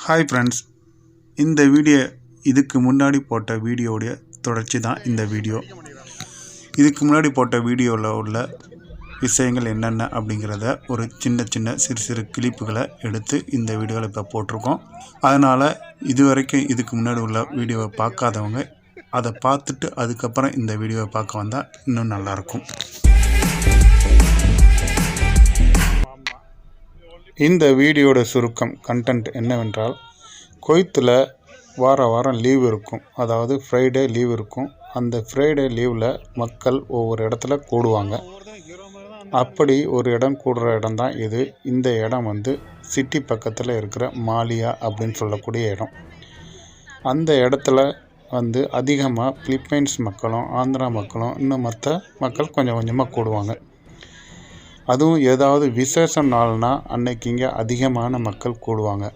Hi friends இந்த video இதுக்கு முன்னாடி போட்ட வீடியோடைய தொடர்ச்சி தான் இந்த வீடியோ இதுக்கு முன்னாடி போட்ட வீடியோவில் உள்ள விஷயங்கள் என்னென்ன அப்படிங்கிறத ஒரு சின்ன சின்ன சிறு சிறு கிளிப்புகளை எடுத்து இந்த வீடியோவில் இப்போ போட்டிருக்கோம். அதனால் இது வரைக்கும் இதுக்கு முன்னாடி உள்ள வீடியோவை பார்க்காதவங்க அதை பார்த்துட்டு அதுக்கப்புறம் இந்த வீடியோவை பார்க்க வந்தால் இன்னும் நல்லாயிருக்கும் இந்த வீடியோட சுருக்கம் கண்டென்ட் என்னவென்றால் கொய்த்தில் வார வாரம் லீவ் இருக்கும். அதாவது ஃப்ரைடே லீவ் இருக்கும். அந்த ஃப்ரைடே லீவில் மக்கள் ஒவ்வொரு இடத்துல கூடுவாங்க. அப்படி ஒரு இடம் கூடுற இடம் தான் இது. இந்த இடம் வந்து சிட்டி பக்கத்தில் இருக்கிற மாலியா அப்படின்னு சொல்லக்கூடிய இடம். அந்த இடத்துல வந்து அதிகமாக பிலிப்பைன்ஸ் மக்களும் ஆந்திரா மக்களும் இன்னும் மற்ற மக்கள் கொஞ்சம் கொஞ்சமாக கூடுவாங்க. அதுவும் ஏதாவது விசேஷ நாள்னா அன்னைக்கு இங்கே அதிகமான மக்கள் கூடுவாங்க.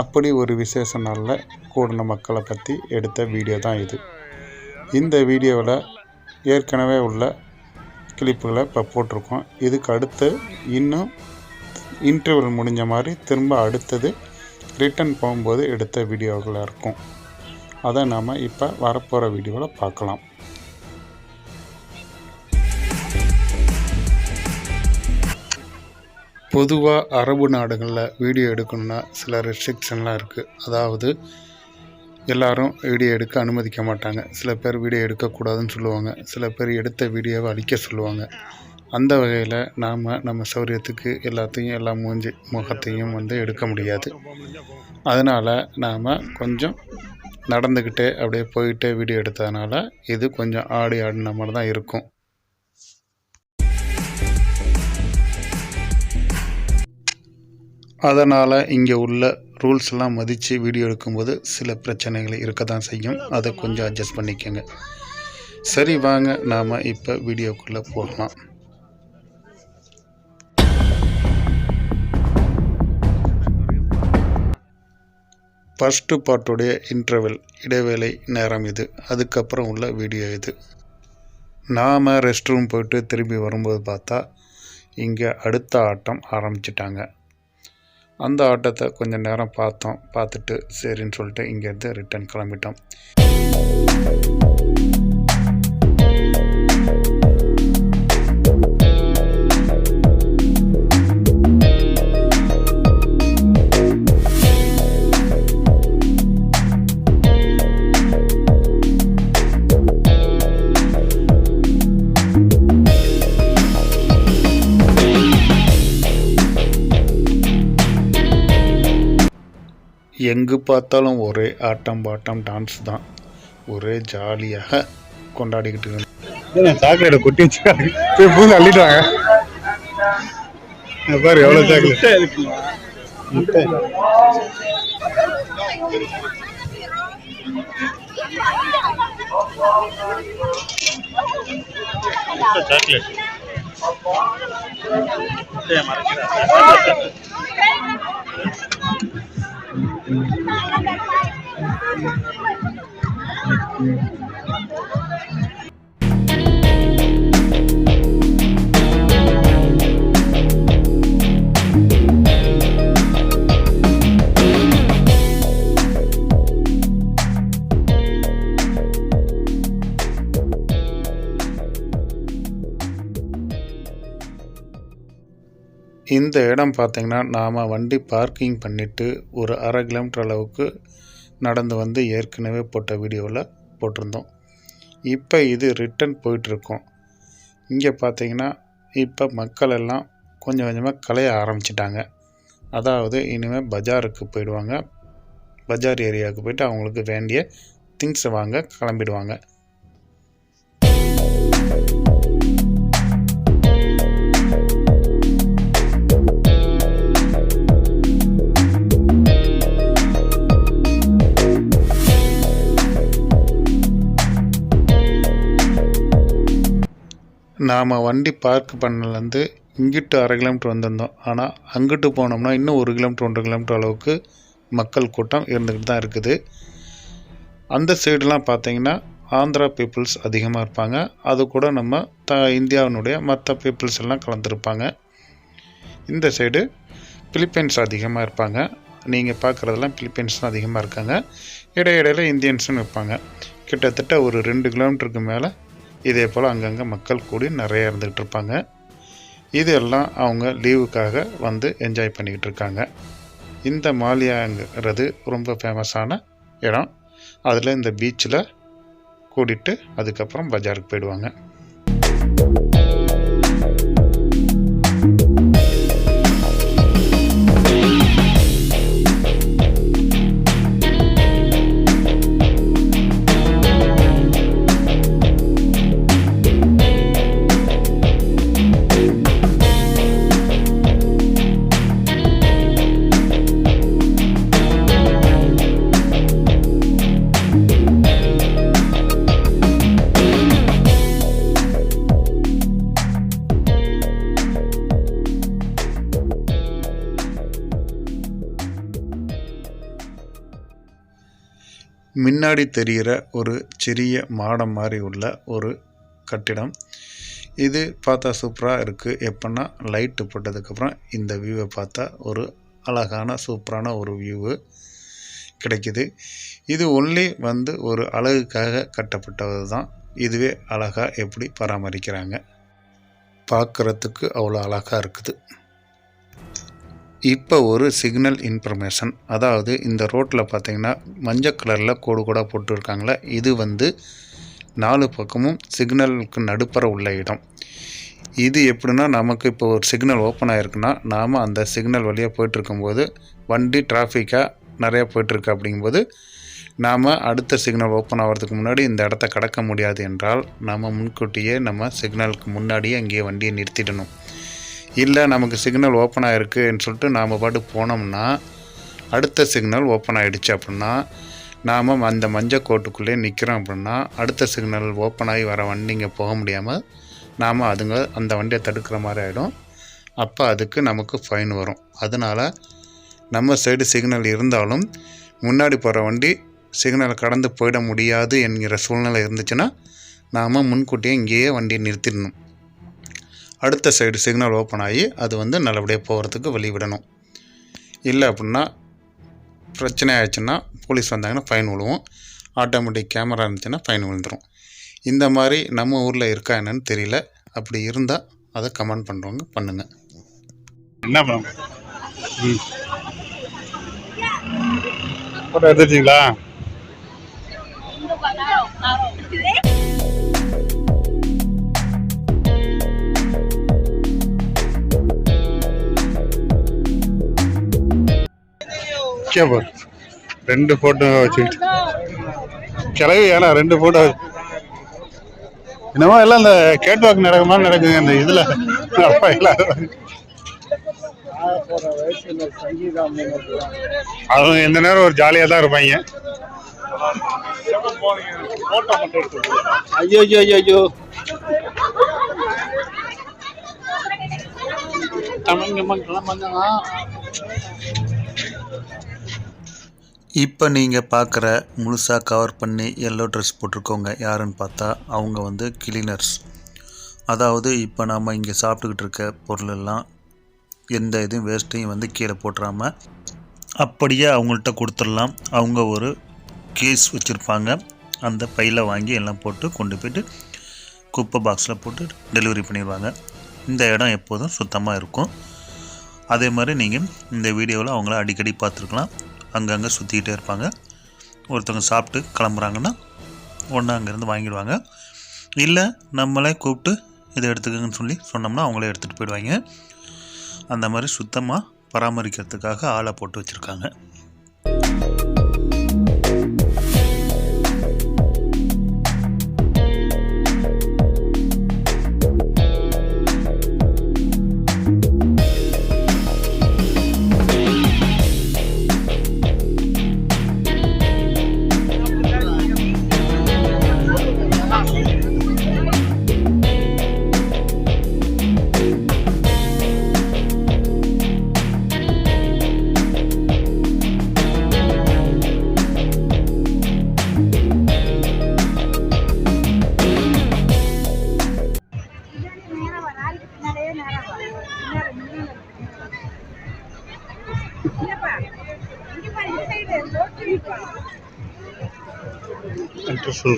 அப்படி ஒரு விசேஷ நாளில் கூடின மக்களை பற்றி எடுத்த வீடியோ தான் இது. இந்த வீடியோவில் ஏற்கனவே உள்ள கிளிப்புகளை இப்போ போட்டிருக்கோம். இதுக்கு அடுத்து இன்னும் இன்டர்வல் முடிஞ்ச மாதிரி திரும்ப அடுத்தது ரிட்டன் போகும்போது எடுத்த வீடியோகளாக இருக்கும். அதை நாம் இப்போ வரப்போகிற வீடியோவில் பார்க்கலாம். பொதுவாக அரபு நாடுகளில் வீடியோ எடுக்கணுன்னா சில ரெஸ்ட்ரிக்ஷன்லாம் இருக்குது அதாவது எல்லாரும் வீடியோ எடுக்க அனுமதிக்க மாட்டாங்க. சில பேர் வீடியோ எடுக்கக்கூடாதுன்னு சொல்லுவாங்க. சில பேர் எடுத்த வீடியோவை அழிக்க சொல்லுவாங்க. அந்த வகையில் நாம் நம்ம சௌரியத்துக்கு எல்லாத்தையும் எல்லா மூஞ்சி முகத்தையும் வந்து எடுக்க முடியாது. அதனால் நாம் கொஞ்சம் நடந்துக்கிட்டே அப்படியே போயிட்டே வீடியோ எடுத்ததுனால இது கொஞ்சம் ஆடி ஆடின மாதிரி தான் இருக்கும். அதனால் இங்கே உள்ள ரூல்ஸ் எல்லாம் மதித்து வீடியோ எடுக்கும்போது சில பிரச்சனைகள் இருக்க தான் செய்யும். அதை கொஞ்சம் அட்ஜஸ்ட் பண்ணிக்கோங்க. சரி வாங்க. நாம் இப்போ வீடியோக்குள்ளே போகலாம். ஃபஸ்ட்டு பாட்டுடைய இன்டர்வெல் இடைவேளை நேரம் இது. அதுக்கப்புறம் உள்ள வீடியோ இது. நாம் ரெஸ்ட் ரூம் போயிட்டு திரும்பி வரும்போது பார்த்தா இங்கே அடுத்த ஆட்டம் ஆரம்பிச்சிட்டாங்க. அந்த ஆட்டத்தை கொஞ்சம் நேரம் பார்த்தோம். பார்த்துட்டு சரின்னு சொல்லிட்டு இங்கேருந்து ரிட்டர்ன் கிளம்பிட்டோம். எங்கு பார்த்தாலும் ஒரே ஆட்டம் பாட்டம் டான்ஸ் தான். ஒரே ஜாலியாக கொண்டாடிக்கிட்டு சாக்லேட்டை கொட்டி வச்சுக்காங்க போய் பூந்து அள்ளிட்டு வாங்க. இங்க பாரு எவ்வளோ சாக்லேட் சாக்லேட் இந்த இடம் பார்த்திங்கன்னா நாம் வண்டி பார்க்கிங் பண்ணிவிட்டு ஒரு அரை கிலோமீட்டர் அளவுக்கு நடந்து வந்து ஏற்கனவே போட்ட வீடியோவில் போட்டிருந்தோம். இப்போ இது ரிட்டன் போயிட்டுருக்கோம். இங்கே பார்த்தீங்கன்னா இப்போ மக்கள் எல்லாம் கொஞ்சம் கொஞ்சமாக கலைய ஆரம்பிச்சிட்டாங்க. அதாவது இனிமேல் பஜாருக்கு போயிடுவாங்க. பஜார் ஏரியாவுக்கு போயிட்டு அவங்களுக்கு வேண்டிய திங்ஸை வாங்க கிளம்பிடுவாங்க. நாம் வண்டி பார்க் பண்ணலேருந்து இங்கிட்டு அரை கிலோமீட்டர் வந்திருந்தோம். ஆனால் அங்கிட்டு போனோம்னா இன்னும் ஒரு கிலோமீட்டர் ஒன்றரை கிலோமீட்டர் அளவுக்கு மக்கள் கூட்டம் இருந்துக்கிட்டு தான் இருக்குது. அந்த சைடெலாம் பார்த்தீங்கன்னா ஆந்திரா பீப்புள்ஸ் அதிகமாக இருப்பாங்க. அது கூட நம்ம த இந்தியாவினுடைய மற்ற பீப்புள்ஸ் எல்லாம் கலந்துருப்பாங்க. இந்த சைடு பிலிப்பைன்ஸ் அதிகமாக இருப்பாங்க. நீங்கள் பார்க்குறதெல்லாம் பிலிப்பைன்ஸ் தான் அதிகமாக இருக்காங்க. இடையிடையில் இந்தியன்ஸும் இருப்பாங்க கிட்டத்தட்ட ஒரு ரெண்டு கிலோமீட்டருக்கு மேலே இதே போல் அங்கங்கே மக்கள் கூடி நிறைய இருந்துக்கிட்டு இருப்பாங்க. இதெல்லாம் அவங்க லீவுக்காக வந்து என்ஜாய் பண்ணிக்கிட்டு இருக்காங்க. இந்த மாலியாங்கிறது ரொம்ப ஃபேமஸான இடம். அதில் இந்த பீச்சில் கூட்டிகிட்டு அதுக்கப்புறம் பஜாருக்கு போயிடுவாங்க. முன்னாடி தெரிகிற ஒரு சிறிய மாடம் மாதிரி உள்ள ஒரு கட்டிடம். இது பார்த்தா சூப்பராக இருக்குது எப்போன்னா லைட்டு போட்டதுக்கப்புறம் இந்த வியூவை பார்த்தா ஒரு அழகான சூப்பரான ஒரு வியூவு கிடைக்குது. இது ஒன்லி வந்து ஒரு அழகுக்காக கட்டப்பட்டது தான். இதுவே அழகாக எப்படி பராமரிக்கிறாங்க? பார்க்குறதுக்கு அவ்வளோ அழகாக இருக்குது. இப்போ ஒரு சிக்னல் இன்ஃபர்மேஷன் அதாவது இந்த ரோட்டில் பார்த்தீங்கன்னா மஞ்சள் கலரில் கோடு கூட போட்டுருக்காங்களே இது வந்து நாலு பக்கமும் சிக்னலுக்கு நடுப்புற உள்ள இடம். இது எப்படின்னா நமக்கு இப்போ ஒரு சிக்னல் ஓப்பன் ஆகிருக்குன்னா நாம் அந்த சிக்னல் வழியாக போயிட்டுருக்கும்போது வண்டி டிராஃபிக்காக நிறையா போயிட்டுருக்கு அப்படிங்கும்போது நாம் அடுத்த சிக்னல் ஓப்பன் ஆகிறதுக்கு முன்னாடி இந்த இடத்த கடக்க முடியாது என்றால் நாம் முன்கூட்டியே நம்ம சிக்னலுக்கு முன்னாடியே அங்கேயே வண்டியை நிறுத்திடணும். இல்லை நமக்கு சிக்னல் ஓப்பன் ஆகிருக்குன்னு சொல்லிட்டு நாம் பாட்டு போனோம்னா அடுத்த சிக்னல் ஓப்பன் ஆகிடுச்சு அப்படின்னா நாம் அந்த மஞ்சள் கோட்டுக்குள்ளே நிற்கிறோம் அப்படின்னா அடுத்த சிக்னல் ஓப்பன் ஆகி வர வண்டிங்க போக முடியாமல் நாம் அதுங்க அந்த வண்டியை தடுக்கிற மாதிரி ஆகிடும் அப்போ அதுக்கு நமக்கு ஃபைன் வரும். அதனால் நம்ம சைடு சிக்னல் இருந்தாலும் முன்னாடி போகிற வண்டி சிக்னலை கடந்து போயிட முடியாது என்கிற சூழ்நிலை இருந்துச்சுன்னா நாம் முன்கூட்டியே இங்கேயே வண்டியை நிறுத்திடணும். அடுத்த சைடு சிக்னல் ஓப்பன் ஆகி அது வந்து நல்லபடியாக போகிறதுக்கு வழிவிடணும் இல்லை அப்படின்னா பிரச்சனை ஆயிடுச்சுன்னா போலீஸ் வந்தாங்கன்னா ஃபைன் விழுவோம். ஆட்டோமேட்டிக் கேமரா இருந்துச்சுன்னா ஃபைன் விழுந்துடும் இந்த மாதிரி நம்ம ஊரில் இருக்கா என்னன்னு தெரியல. அப்படி இருந்தால் அதை கமெண்ட் பண்ணுறவங்க பண்ணுங்கள் என்ன பண்ணுங்க ஃபோட்டோ எடுத்துச்சிங்களா கேப்பா ரெண்டு ஃபோட்டோ வச்சுக்கிட்டு கிளவி ஏன்னா ரெண்டு ஃபோட்டோ என்னமோ எல்லாம் இந்த கேட் வாக் நடக்கிற மாதிரி நடக்குங்க இந்த இதில். அப்பா எல்லாம் அவங்க எந்த நேரம் ஒரு ஜாலியாக தான் இருப்பாங்க. ஐயோ ஐயோ ஐயோ ஐயோ. தமிழ் வந்தாங்க இப்போ நீங்கள் பார்க்குற முழுசாக கவர் பண்ணி எல்லோ ட்ரெஸ் போட்டிருக்கவங்க யாருன்னு பார்த்தா அவங்க வந்து கிளீனர்ஸ் அதாவது இப்போ நாம் இங்கே சாப்பிட்டுக்கிட்டு இருக்க பொருள் எல்லாம் எந்த இதுவும் வேஸ்ட்டையும் வந்து கீழே போட்டுறாமல் அப்படியே அவங்கள்ட்ட கொடுத்துடலாம். அவங்க ஒரு கேஸ் வச்சுருப்பாங்க. அந்த பையில் வாங்கி எல்லாம் போட்டு கொண்டு போயிட்டு குப்பை பாக்ஸில் போட்டு டெலிவரி பண்ணிடுவாங்க. இந்த இடம் எப்போதும் சுத்தமாக இருக்கும். அதே மாதிரி நீங்கள் இந்த வீடியோவில் அவங்கள அடிக்கடி பார்த்துருக்கலாம். அங்கங்கே சுற்றிக்கிட்டே இருப்பாங்க. ஒருத்தவங்க சாப்பிட்டு கிளம்புறாங்கன்னா ஒன்று அங்கேருந்து வாங்கிடுவாங்க. இல்லை நம்மளே கூப்பிட்டு இதை எடுத்துக்கங்கன்னு சொல்லி சொன்னோம்னா அவங்களே எடுத்துகிட்டு போயிடுவாங்க. அந்த மாதிரி சுத்தமாக பராமரிக்கிறதுக்காக ஆளை போட்டு வச்சுருக்காங்க.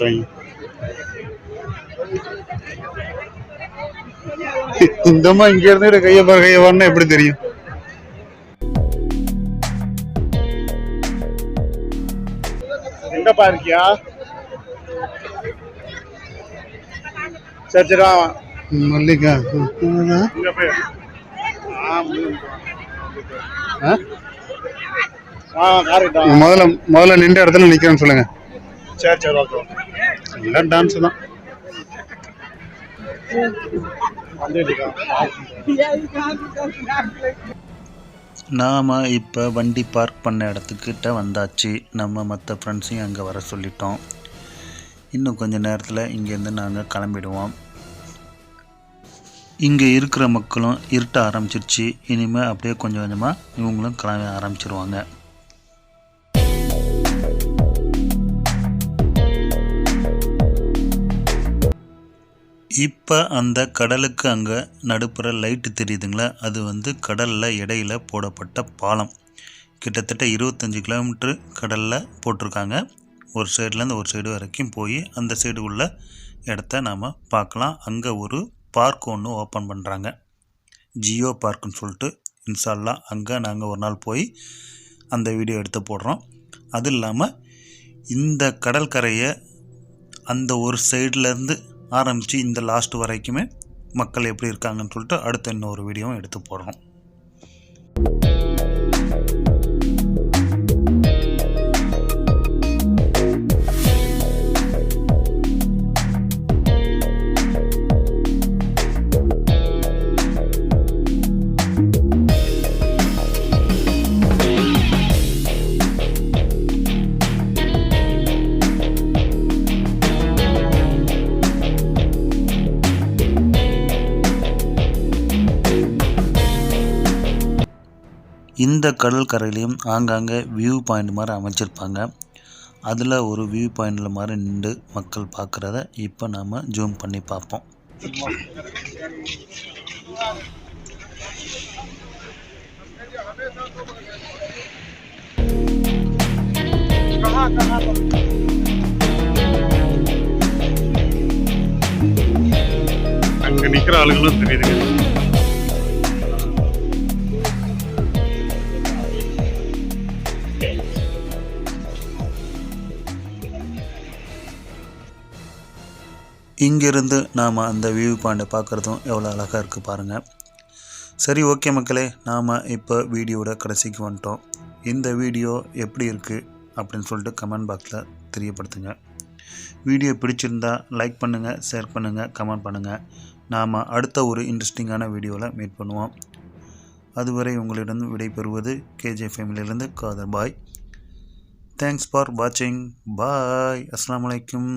என்று சொல்றீங்க? இந்தம்மா இங்க இருந்து கைய பாரு கைய எப்படி தெரியும்? எங்கப்பா இருக்கியா? சரி சரி. மல்லிகா இங்க போய். முதல்ல முதல்ல நின்ற இடத்துல நிக்கிறேன்னு சொல்லுங்க. சரி சரி ஓகே ஓகே எல்லாம் டான்ஸ் தான். நாம் இப்போ வண்டி பார்க் பண்ண இடத்துக்கிட்ட வந்தாச்சு. நம்ம மற்ற ஃப்ரெண்ட்ஸையும் அங்கே வர சொல்லிட்டோம். இன்னும் கொஞ்ச நேரத்தில் இங்கேருந்து நாங்கள் கிளம்பிடுவோம். இங்கே இருக்கிற மக்களும் இருட்ட ஆரம்பிச்சிருச்சு. இனிமேல் அப்படியே கொஞ்சம் கொஞ்சமாக இவங்களும் கிளம்ப ஆரம்பிச்சிருவாங்க. இப்போ அந்த கடலுக்கு அங்கே நடுப்புற லைட்டு தெரியுதுங்களா? அது வந்து கடலில் இடையில போடப்பட்ட பாலம். கிட்டத்தட்ட இருபத்தஞ்சி கிலோமீட்ரு கடலில் போட்டிருக்காங்க. ஒரு சைட்லேருந்து ஒரு சைடு வரைக்கும் போய் அந்த சைடு உள்ள இடத்த நாம் பார்க்கலாம். அங்கே ஒரு பார்க் ஒன்று ஓப்பன் பண்ணுறாங்க ஜியோ பார்க்குன்னு சொல்லிட்டு இன்ஷால்லா அங்கே நாங்கள் ஒரு நாள் போய் அந்த வீடியோ எடுத்து போடுறோம். அது இல்லாமல் இந்த கடற்கரையை அந்த ஒரு சைட்லேருந்து ஆரம்பித்து இந்த லாஸ்ட் வரைக்குமே மக்கள் எப்படி இருக்காங்கன்னு சொல்லிட்டு அடுத்த இன்னொரு வீடியோவும் எடுத்து போடுறோம் இந்த கடற்கரையிலையும் ஆங்காங்கே வியூ பாயிண்ட் மாதிரி அமைச்சிருப்பாங்க. அதில் ஒரு வியூ பாயிண்டில் மாதிரி நின்று மக்கள் பார்க்குறத இப்போ நாம் ஜூம் பண்ணி பார்ப்போம். அங்க நிக்கிற ஆளுகளும் தெரியுதுங்க. இங்கிருந்து நாம் அந்த வியூ பாயிண்டை பார்க்குறதும் எவ்வளோ அழகாக இருக்குது பாருங்கள் சரி ஓகே மக்களே. நாம் இப்போ வீடியோட கடைசிக்கு வந்துட்டோம். இந்த வீடியோ எப்படி இருக்குது அப்படின்னு சொல்லிட்டு கமெண்ட் பாக்ஸில் தெரியப்படுத்துங்க. வீடியோ பிடிச்சிருந்தா லைக் பண்ணுங்கள் ஷேர் பண்ணுங்கள் கமெண்ட் பண்ணுங்கள் நாம் அடுத்த ஒரு இன்ட்ரெஸ்டிங்கான வீடியோவில் மீட் பண்ணுவோம். அதுவரை உங்களிடம் விடைபெறுவது கேஜே ஃபேமிலியிலேருந்து காதர் பாய். தேங்க்ஸ் ஃபார் வாட்சிங் பாய் அஸ்லாம் வலைக்கம்